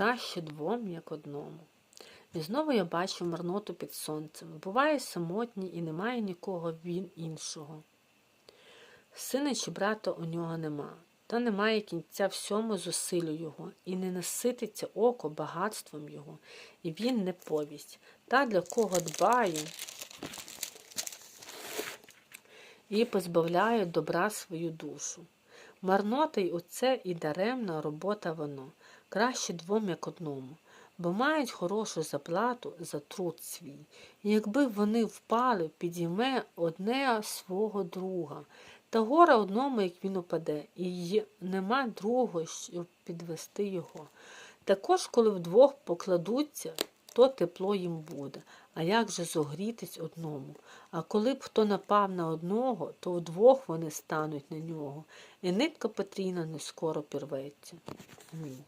краще двом, як одному. І знову я бачу марноту під сонцем. Буває самотній і немає нікого він іншого. Сина чи брата у нього нема, та немає кінця всьому зусилю його, і не насититься око багатством його, і він не повість. Та для кого дбає і позбавляє добра свою душу. Марнота й оце і даремна робота воно, краще двом, як одному, бо мають хорошу заплату за труд свій. Якби вони впали, підійме одне свого друга, та гора одному, як він упаде, і нема другого, щоб підвести його. Також, коли вдвох покладуться, то тепло їм буде. А як же зогрітись одному? А коли б хто напав на одного, то вдвох вони стануть на нього, і нитка Петріна не скоро пірветься. Амінь.